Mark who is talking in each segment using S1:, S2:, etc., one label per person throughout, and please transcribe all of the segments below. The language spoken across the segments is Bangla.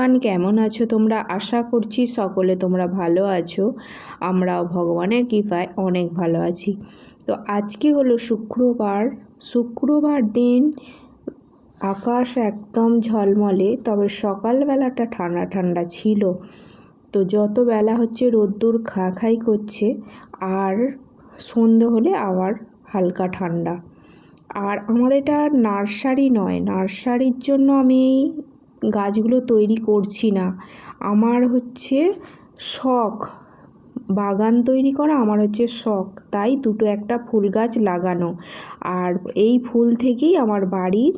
S1: এভরিওয়ান কেমন আছো তোমরা? আশা করছি সকলে তোমরা ভালো আছো। আমরাও ভগবানের কৃপায় অনেক ভালো আছি। তো আজকে হলো শুক্রবার। শুক্রবার দিন আকাশ একদম ঝলমলে, তবে সকালবেলাটা ঠান্ডা ঠান্ডা ছিল। তো যত বেলা হচ্ছে রোদ্দুর খা খাই করছে, আর সন্ধে হলে আবার হালকা ঠান্ডা। আর আমার এটা নার্সারি নয়। নার্সারির জন্য আমি গাছগুলো তৈরি করছি না। আমার হচ্ছে শখ। বাগান তৈরি করা আমার হচ্ছে শখ। তাই দুটো একটা ফুল গাছ লাগানো। আর এই ফুল থেকেই আমার বাড়ির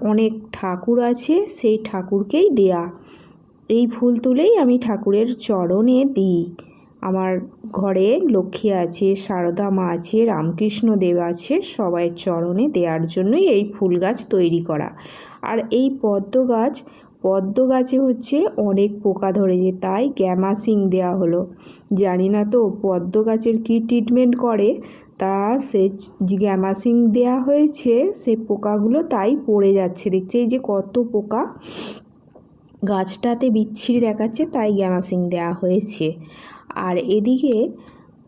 S1: অনেক ঠাকুর আছে, সেই ঠাকুরকেই দেয়া। এই ফুল তুলেই আমি ঠাকুরের চরণে দিই। আমার ঘরে লক্ষ্মী আছে, সারদা মা আছে, রামকৃষ্ণ দেব আছে, সবাইয়ের চরণে দেওয়ার জন্যই এই ফুল গাছ তৈরি করা। আর এই পদ্ম গাছ, পদ্ম গাছে হচ্ছে অনেক পোকা ধরেছে, তাই গ্যামাসিং দেওয়া হলো। জানি না তো পদ্ম গাছের কী ট্রিটমেন্ট করে, তা সে গ্যামাসিং দেওয়া হয়েছে, সে পোকাগুলো তাই পড়ে যাচ্ছে, দেখছে এই যে কত পোকা। গাছটাতে বিচ্ছিরি দেখাচ্ছে, তাই গ্যামাসিং দেওয়া হয়েছে। আর এদিকে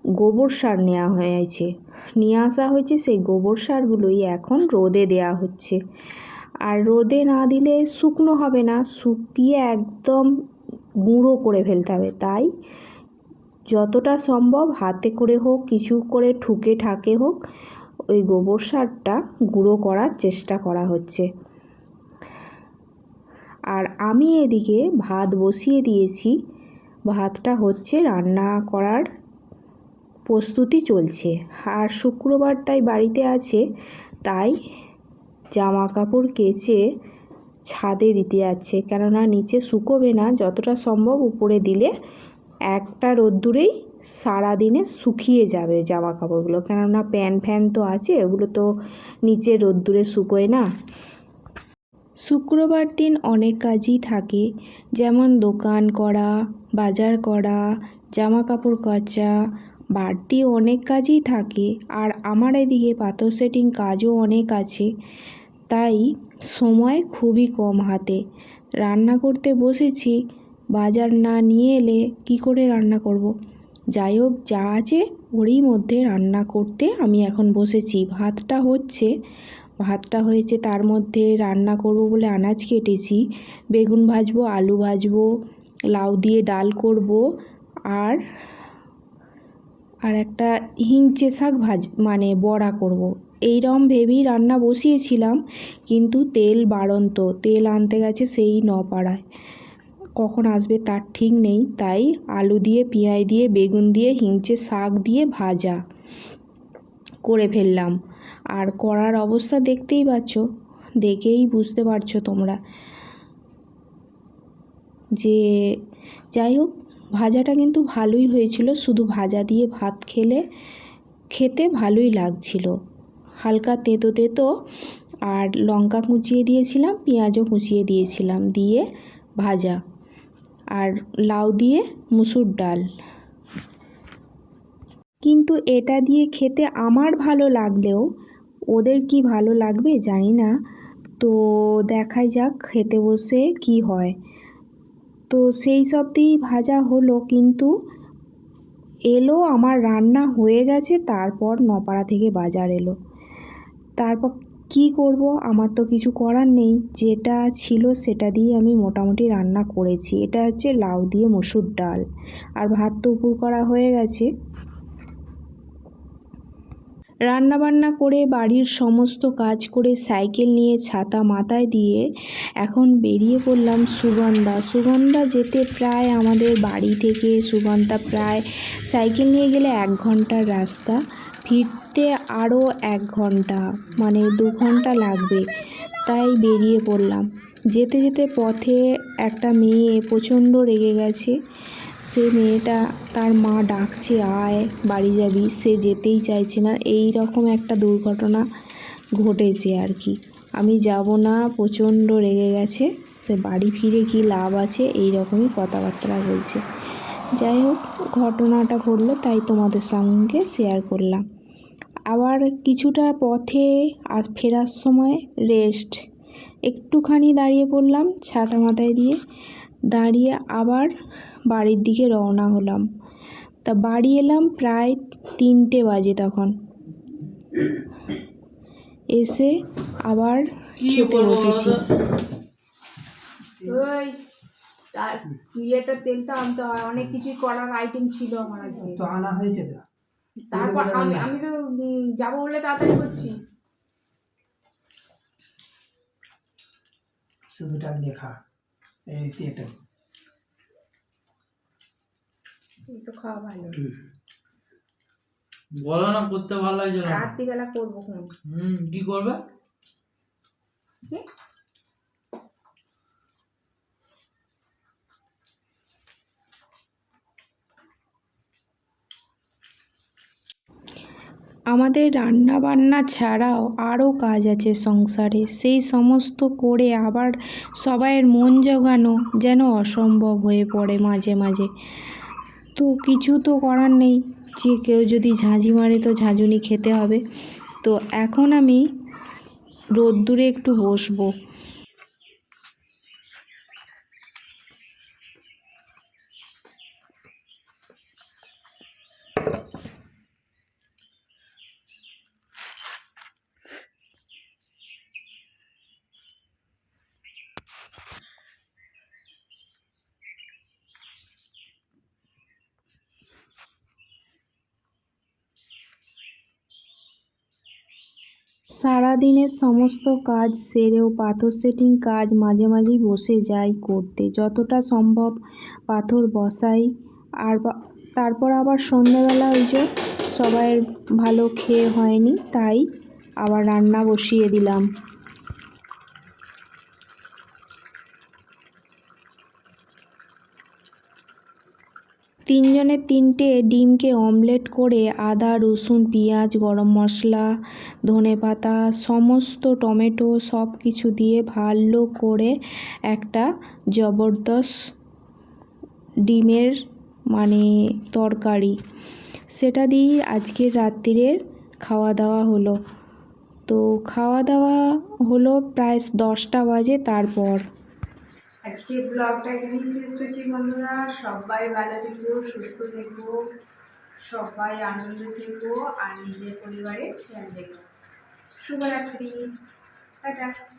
S1: গোবর সার নেওয়া হয়েছে। নিয়ে আসা হয়েছে সেই গোবর সারগুলোই এখন রোদে দেওয়া হচ্ছে। আর রোদে না দিলে শুকনো হবে না, শুকিয়ে একদম গুঁড়ো করে ফেলতে হবে। তাই যতটা সম্ভব হাতে করে হোক, কিছু করে ঠুকে ঠাকে হোক, ওই গোবর সারটা গুঁড়ো করার চেষ্টা করা হচ্ছে। আর আমি এদিকে ভাত বসিয়ে দিয়েছি। ভাতটা হচ্ছে রান্না করার প্রস্তুতি চলছে। আর শুক্রবার তাই বাড়িতে আছে, তাই জামা কাপড় কেচে ছাদে দিতে যাচ্ছে। কেননা নিচে শুকোবে না, যতটা সম্ভব উপরে দিলে একটা রোদ্দুরেই সারাদিনে শুকিয়ে যাবে জামা কাপড়গুলো কেননা প্যান ফ্যান তো আছে, ওগুলো তো নিচে রোদ্দুরে শুকোয় না। শুক্রবার দিন অনেক কাজই থাকে। যেমন দোকান করা, বাজার করা জামা কাপড় কাচা, বাড়তি অনেক কাজই থাকে। আর আমার এদিকে পাথর সেটিং কাজও অনেক আছে। তাই সময় খুবই কম হাতে। রান্না করতে বসেছি, বাজার না নিয়ে এলে কী করে রান্না করব। যাই হোক, যা আছে ওরই মধ্যে রান্না করতে আমি এখন বসেছি। ভাতটা হচ্ছে ভাতটা হয়েছে তার মধ্যে রান্না করব বলে আনাজ কেটেছি। বেগুন ভাজবো, আলু ভাজবো, লাউ দিয়ে ডাল করব আর আর একটা হিংচে শাক ভাজ মানে বড়া করব। এইরকম ভেবেই রান্না বসিয়েছিলাম, কিন্তু তেল বাড়ন্ত। তেল আনতে গেছে সেই ন পাড়ায় কখন আসবে তার ঠিক নেই, তাই আলু দিয়ে, পেঁয়াজ দিয়ে, বেগুন দিয়ে, হিংচে শাক দিয়ে ভাজা। করে ফেললাম। আর করার অবস্থা দেখতেই পাচ্ছ, দেখেই বুঝতে পারছ তোমরা। যে, যাই হোক, ভাজাটা কিন্তু ভালোই হয়েছিল, শুধু ভাজা দিয়ে ভাত খেলে, খেতে ভালোই লাগছিল। হালকা তেঁতো তেঁতো, আর লঙ্কা কুচিয়ে দিয়েছিলাম, পেঁয়াজও কুচিয়ে দিয়েছিলাম দিয়ে ভাজা। আর লাউ দিয়ে মুসুর ডাল। কিন্তু এটা দিয়ে খেতে আমার ভালো লাগলেও ওদের কি ভালো লাগবে জানি না। তো দেখাই যাক খেতে বসে কি হয়। তো সেই সব দিয়েই ভাজা হলো কিন্তু এলো, আমার রান্না হয়ে গেছে, তারপর নপাড়া থেকে বাজার এলো। তারপর কি করব? আমার তো কিছু করার নেই। যেটা ছিল সেটা দিয়ে আমি মোটামুটি রান্না করেছি। এটা হচ্ছে লাউ দিয়ে মসুর ডাল। আর ভাত তো উপর করা হয়ে গেছে। রান্নাবান্না করে বাড়ির সমস্ত কাজ করে সাইকেল নিয়ে ছাতা মাথায় দিয়ে এখন বেরিয়ে পড়লাম সুগন্ধা। সুগন্ধা যেতে প্রায় আমাদের বাড়ি থেকে, সুগন্ধা প্রায় সাইকেল নিয়ে গেলে এক ঘণ্টার রাস্তা। ফিরতে আরও এক ঘণ্টা মানে দু ঘণ্টা লাগবে, তাই বেরিয়ে পড়লাম। যেতে যেতে পথে একটা মেয়ে প্রচণ্ড রেগে গেছে। সে মেয়েটা তার মা ডাকছে, আয়, বাড়ি যাবি। সে যেতেই চাইছে না। এই রকম একটা দুর্ঘটনা ঘটেছে আর কি। আমি যাব না, প্রচণ্ড রেগে গেছে, সে বাড়ি ফিরে কি লাভ আছে এই রকমই কথাবার্তা বলছে। যাই হোক, ঘটনাটা ঘটলো, তাই তোমাদের সঙ্গে শেয়ার করলাম। আবার কিছুটা পথে আর ফেরার সময় রেস্ট একটুখানি দাঁড়িয়ে পড়লাম ছাতা মাথায় দিয়ে। দাঁড়িয়ে আবার বাড়ির দিকে রওনা হলাম। তা বাড়ি এলাম প্রায় তিনটে বাজে তখন। এসে আবার খেতে বসেছি। ওই তার ইয়েটা তেলটা আনতে হয় অনেক কিছুই করার আইটেম ছিল আমার আজকে।
S2: তো আনা হয়েছে
S1: তারপর আমি আমি তো যাব বলে তাড়াতাড়ি করছি।
S2: শুধুটা দিয়ে খা। এই তেতো
S1: তো খাওয়া ভালো।
S3: বলো না করতে ভালো লাগছে না।
S1: রাত্রিবেলা করব হম
S3: হুম কি করবে?
S1: আমাদের রান্না বান্না ছাড়াও আরও কাজ আছে সংসারে। সেই সমস্ত করে আবার সবাইয়ের মন জোগানো যেন অসম্ভব হয়ে পড়ে মাঝে মাঝে। তো কিছু তো করার নেই, যে কেউ যদি ঝাঁঝি মারে তো ঝাঁঝুনি খেতে হবে। তো এখন আমি রোদ্দুরে একটু বসবো। সারাদিনের সমস্ত কাজ সেরেও পাথর সেটিং কাজ মাঝে মাঝেই বসে যাই করতে। যতটা সম্ভব পাথর বসাই। আর তারপর আবার সন্ধ্যেবেলা ওই যে সবাইয়ের ভালো খেয়ে হয়নি, তাই আবার রান্না বসিয়ে দিলাম। তিনজনের তিনটে ডিমকে অমলেট করে আদা, রসুন, পেঁয়াজ, গরম মশলা ধনে পাতা সমস্ত টমেটো সব কিছু দিয়ে ভালো করে একটা জবরদস্ত ডিমের মানে তরকারি। সেটা দিয়েই আজকের রাত্রিরের খাওয়া দাওয়া হলো। তো খাওয়া দাওয়া হলো প্রায় দশটা বাজে তারপর। আজকে ব্লগটা এখানেই শেষ করছি বন্ধুরা। সবাই ভালো থেকো, সুস্থ থেকো, সবাই আনন্দে থেকো, আর নিজের পরিবারে খেয়াল রেখো। Two, one 着